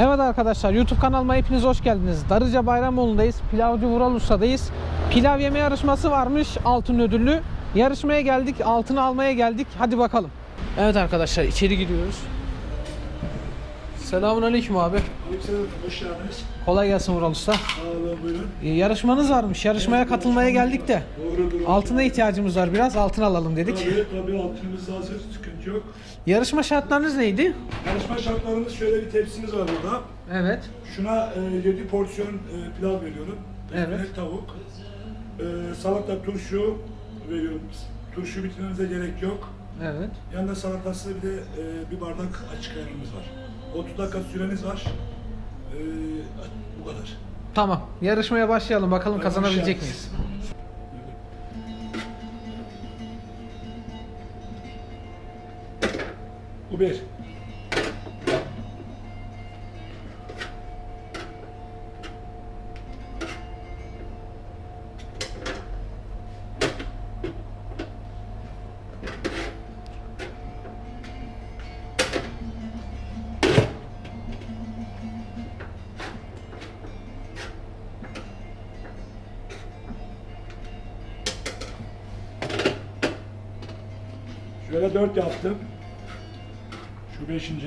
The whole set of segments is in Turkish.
Evet arkadaşlar YouTube kanalıma hepiniz hoş geldiniz. Darıca Bayramoğlu'ndayız. Pilavcı Vural Usta'dayız. Pilav yeme yarışması varmış altın ödüllü. Yarışmaya geldik, altını almaya geldik. Hadi bakalım. Evet arkadaşlar içeri giriyoruz. Selamun aleyküm abi. Aleykümselam, hoş geldiniz. Kolay gelsin Vural Usta. Sağ buyurun. Ee, yarışmanız varmış. Yarışmaya katılmaya geldik de. Doğrudur. Altına ihtiyacımız var biraz. Altın alalım dedik. Tabii, tabii altınımız hazır, sıkıntı yok. Yarışma şartlarınız neydi? Yarışma şartlarımız şöyle bir tepsimiz var burada. Evet. Şuna e, 7 porsiyon e, pilav veriyorum. Evet. Ekmek, tavuk. E, salata, turşu veriyorum. Turşu bitirmemize gerek yok. Evet. Yanında salatası bir de e, bir bardak açık ayranımız var. 30 dakika süreniz var. E, bu kadar. Tamam. Yarışmaya başlayalım. Bakalım Tamam, kazanabilecek miyiz? Bu bir. Şöyle dört yaptım. Beşinci.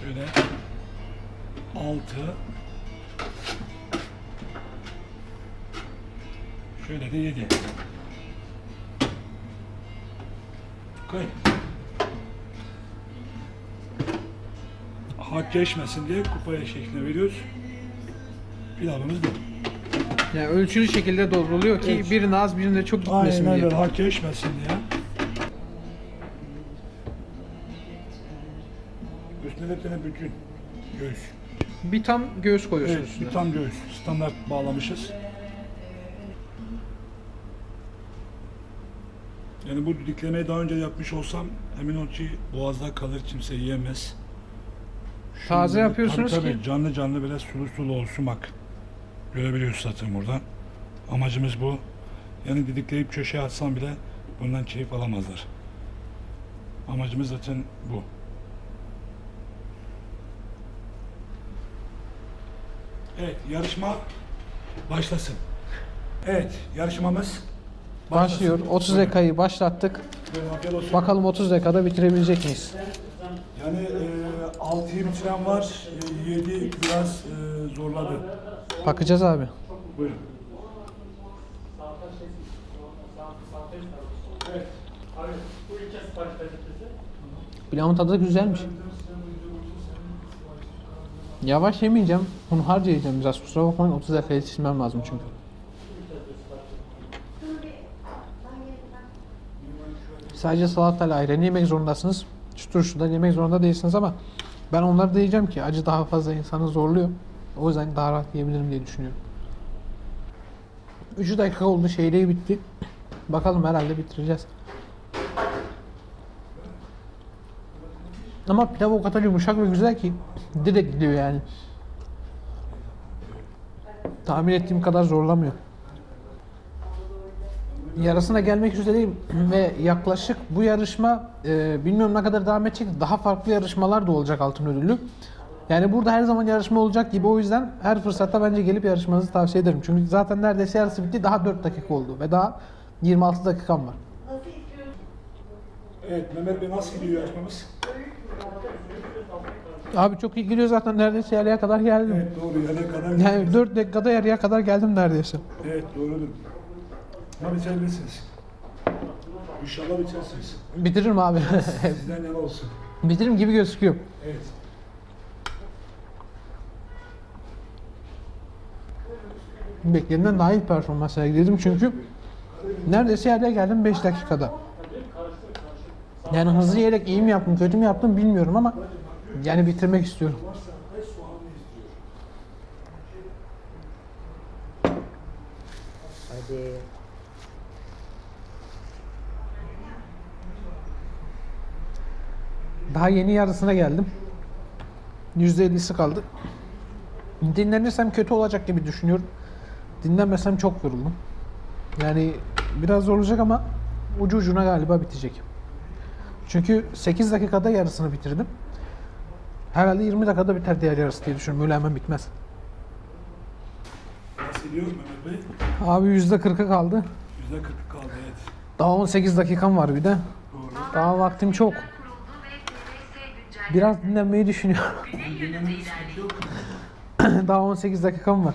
Şöyle altı. Şöyle de yedi. Koy. Hak geçmesin diye kupaya şeklinde veriyoruz. Pilavımız bu. Yani ölçülü şekilde dolduruluyor ki Evet. birine az birine çok gitmesin Aynen diye. öyle hak geçmesin diye. Üstüne de bir tane bütün göğüs. Bir tam göğüs koyuyorsunuz Evet, üstüne. bir tam göğüs. Standart bağlamışız. Yani bu diklemeyi daha önce yapmış olsam emin ol ki boğazda kalır kimse yiyemez. Taze yapıyorsunuz tabii, ki- tabii, canlı canlı böyle sulu sulu olsun bak. Görebiliyoruz zaten buradan. Amacımız bu. Yani didikleyip köşeye atsam bile bundan keyif alamazlar. Amacımız zaten bu. Evet, yarışma başlasın. Evet, yarışmamız Başlıyor. 30 dakikayı başlattık. Bakalım 30 dakikada bitirebilecek miyiz? Yani e, 6'yı bitiren var, 7 biraz e, zorladı. Bakacağız abi. Buyurun. Pilavın tadı güzelmiş. Yavaş yemeyeceğim. Bunu harca yiyeceğim biraz. Kusura bakmayın 30 dakika yetişmem lazım çünkü. Sadece salatayla ayranı yemek zorundasınız. Şu turşudan yemek zorunda değilsiniz ama ben onları da yiyeceğim ki acı daha fazla insanı zorluyor. O yüzden daha rahat yiyebilirim diye düşünüyorum. 3 dakika oldu şeyliği bitti. Bakalım herhalde bitireceğiz. Ama pilav o kadar yumuşak ve güzel ki direkt gidiyor yani. Tahmin ettiğim kadar zorlamıyor. Yarısına gelmek üzereyim ve yaklaşık bu yarışma e, bilmiyorum ne kadar devam edecek. Daha farklı yarışmalar da olacak altın ödüllü. Yani burada her zaman yarışma olacak gibi o yüzden her fırsatta bence gelip yarışmanızı tavsiye ederim. Çünkü zaten neredeyse yarısı bitti. Daha 4 dakika oldu ve daha 26 dakikam var. Evet, Mehmet Bey nasıl gidiyor yarışmamız? Abi çok iyi gidiyor zaten neredeyse yarıya kadar geldim. Evet, doğru. Yarıya kadar Yani 4 dakikada yarıya kadar geldim neredeyse. Evet, doğrudur. Ama bitirebilirsiniz. İnşallah bitirirsiniz. Bitiririm abi. Sizden yana olsun. Bitiririm gibi gözüküyor. Evet. Beklediğimden daha iyi performans sergiledim çünkü neredeyse yarıya geldim 5 dakikada. Yani hızlı yiyerek iyi mi yaptım, kötü mü yaptım bilmiyorum ama yani bitirmek istiyorum. Hadi. Daha yeni yarısına geldim. %50'si kaldı. Dinlenirsem kötü olacak gibi düşünüyorum. Dinlemesem çok yoruldum. Yani biraz zorlayacak ama ucu ucuna galiba bitecek. Çünkü 8 dakikada yarısını bitirdim. Herhalde 20 dakikada biter diğer yarısı diye düşünüyorum. Öyle hemen bitmez. Nasıl gidiyor Mehmet Bey? Abi %40'ı kaldı. Yüzde kırk kaldı evet. Daha 18 dakikam var bir de. Doğru. Daha vaktim çok. Biraz dinlenmeyi düşünüyorum. Daha 18 dakikam var.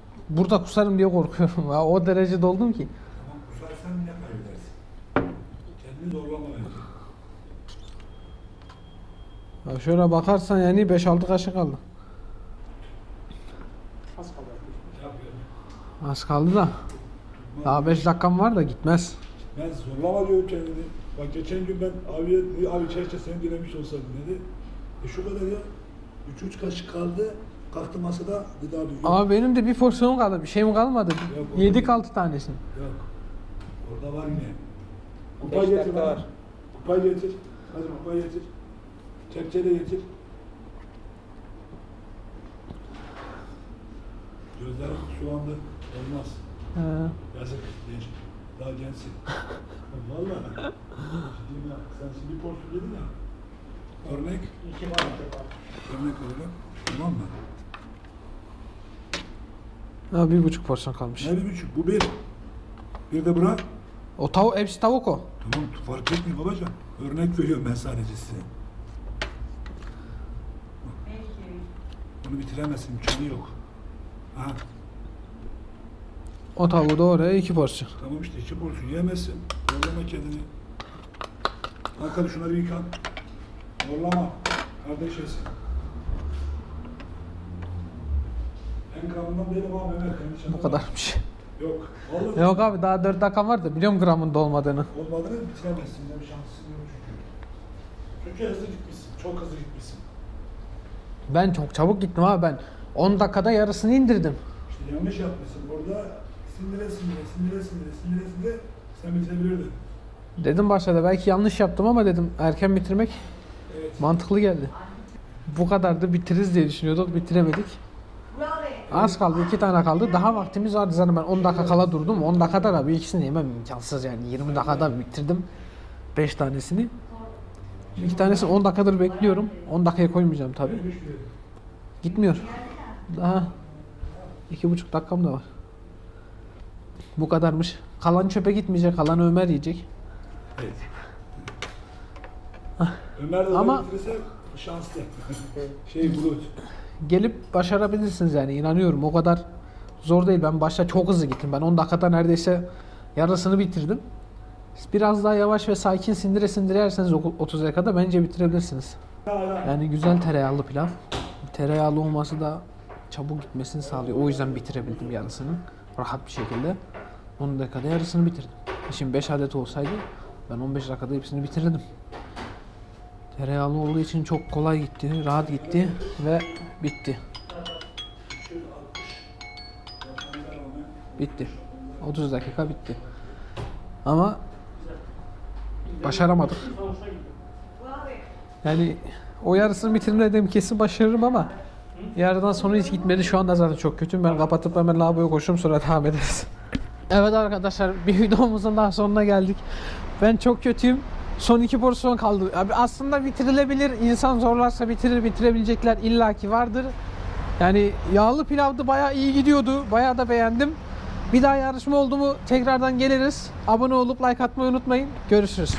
burada kusarım diye korkuyorum. Ya o derece doldum ki. Tamam kusarsan yine kaybedersin. Kendini zorlama bence. Ya şöyle bakarsan yani 5-6 kaşık kaldı. Yap ya. Az kaldı da. Daha 5 dakikam var da gitmez. Ben zorlama diyorum kendini. Bak geçen gün ben abiye, abi keşke seni dinlemiş olsaydım dedi. E şu kadar ya. Üç üç kaşık kaldı. Kalktı masada dedi abi yok. Ama benim de bir porsiyon kaldı. Bir şeyim kalmadı. Yok, Yedik değil. 6 tanesini. Yok. Orada var yine. Beş Kupayı getir dakika bana. var. Kupayı getir. Hadi kupayı getir. Kepçe de getir. Gözlerim sulandı. Olmaz. He. Yazık genç. Daha gençsin. Valla. Ciddiyim ya. Sen şimdi bir porsiyon yedin ya. Örnek. İki var. Örnek verelim. Tamam mı? Ha, bir buçuk porsiyon kalmış. Ne bir buçuk? Bu bir. Bir de bırak. O tavuk, hepsi tavuk o. Tamam fark etmiyor babacığım. Örnek veriyorum ben sadece size. Bunu bitiremezsin. imkanı yok. Ha, O tavuğu da oraya 2 porsiyon. tamam işte iki porsiyon yiyemezsin. Zorlama kendini. Hakan şunları yıkan. Zorlama. Kardeş kralından değilim ama Mehmet. yanlış Bu kadarmış. Yok. Vallahi Yok abi daha 4 dakikam var da biliyorum gramında olmadığını. olmadığını bitiremezsin. Ne bir şansın yok çünkü. Çünkü hızlı gitmişsin. Çok hızlı gitmişsin. Ben çok çabuk gittim abi ben. 10 dakikada yarısını indirdim. İşte yanlış yapmışsın. Orada sindire sindire, sindire sindire, sindire sindire sen bitirebilirdin. Dedim başta da belki yanlış yaptım ama dedim erken bitirmek Evet. mantıklı geldi. Bu kadar da bitiririz diye düşünüyorduk. Bitiremedik. Az kaldı. iki tane kaldı. Daha vaktimiz vardı zaten ben 10 dakika kala durdum. 10 dakikada da bir ikisini yemem imkansız yani. 20 dakikada bitirdim 5 tanesini. İki tanesini 10 dakikadır bekliyorum. 10 dakikaya koymayacağım tabi. Gitmiyor. Daha iki buçuk dakikam da var. Bu kadarmış. Kalan çöpe gitmeyecek. Kalan Ömer yiyecek. Evet. Ömer de Ama- Ama... şanslı. şey bulut. gelip başarabilirsiniz yani inanıyorum. O kadar zor değil. Ben başta çok hızlı gittim. Ben 10 dakikada neredeyse yarısını bitirdim. Biraz daha yavaş ve sakin sindire sindire yerseniz o- 30 dakikada bence bitirebilirsiniz. Yani güzel tereyağlı pilav tereyağlı olması da çabuk gitmesini sağlıyor. O yüzden bitirebildim yarısını rahat bir şekilde. 10 dakikada yarısını bitirdim. Şimdi 5 adet olsaydı ben 15 dakikada hepsini bitirirdim Tereyağlı olduğu için çok kolay gitti, rahat gitti ve bitti. Bitti. 30 dakika bitti. Ama başaramadık. Yani o yarısını bitirmedim kesin başarırım ama yarıdan sonra hiç gitmedi. Şu anda zaten çok kötüyüm. Ben kapatıp hemen lavaboya koşurum sonra devam ederiz. Evet arkadaşlar bir videomuzun daha sonuna geldik. Ben çok kötüyüm. Son iki porsiyon kaldı. Abi aslında bitirilebilir. İnsan zorlarsa bitirir. Bitirebilecekler illaki vardır. Yani yağlı pilavdı bayağı iyi gidiyordu. Bayağı da beğendim. Bir daha yarışma oldu mu tekrardan geliriz. Abone olup like atmayı unutmayın. Görüşürüz.